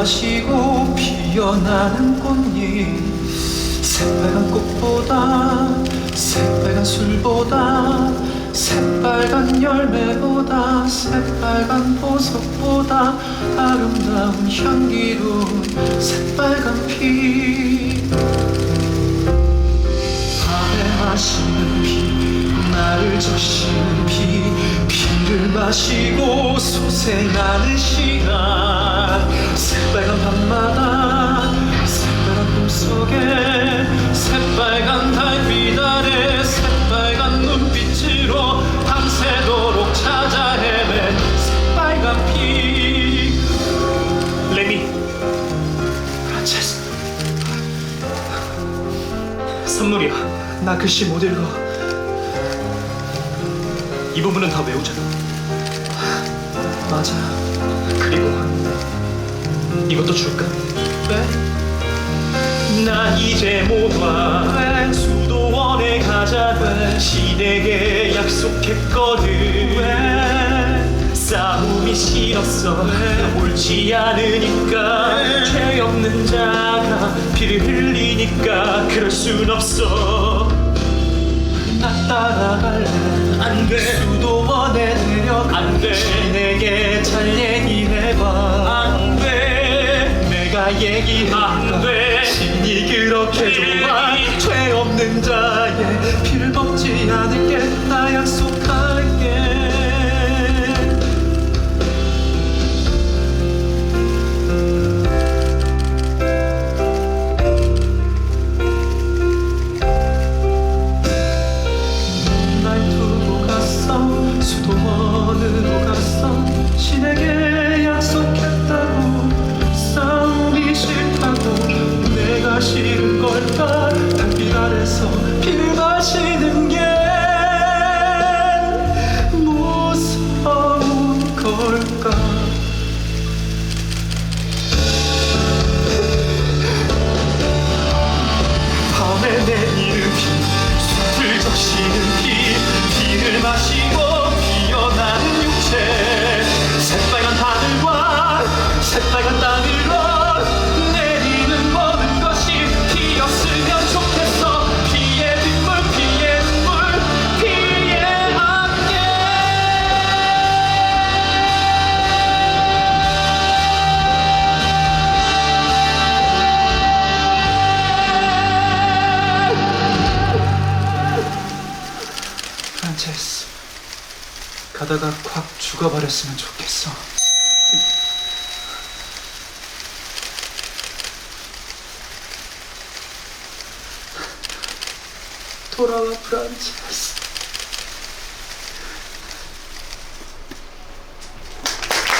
마시고 피어나는 꽃잎. 새빨간 꽃보다 새빨간 술보다 새빨간 열매보다 새빨간 보석보다 아름다운 향기로운 새빨간 피. 밤에 마시는 피 나를 적시는 피 피를 마시고 소생하는 시간 선물이야. 나 글씨 못 읽어 이 부분은 다 외우잖아. 맞아. 그리고 이것도 줄까? 왜? 난 이제 못와 수도원에 가자. 시댁에 약속했거든. 왜? 싸움이 싫었어. 옳지 않으니까 죄 없는 자가 피를 흘리니까 그럴 순 없어. 나 따라갈래. 안돼. 수도원에 데려가 안 돼. 내게 잘 얘기해봐. 안돼. 내가 얘기하니까 안 돼. 신이 그렇게 좋아 프란체스 가다가 콱 죽어버렸으면 좋겠어. 돌아와 프란체스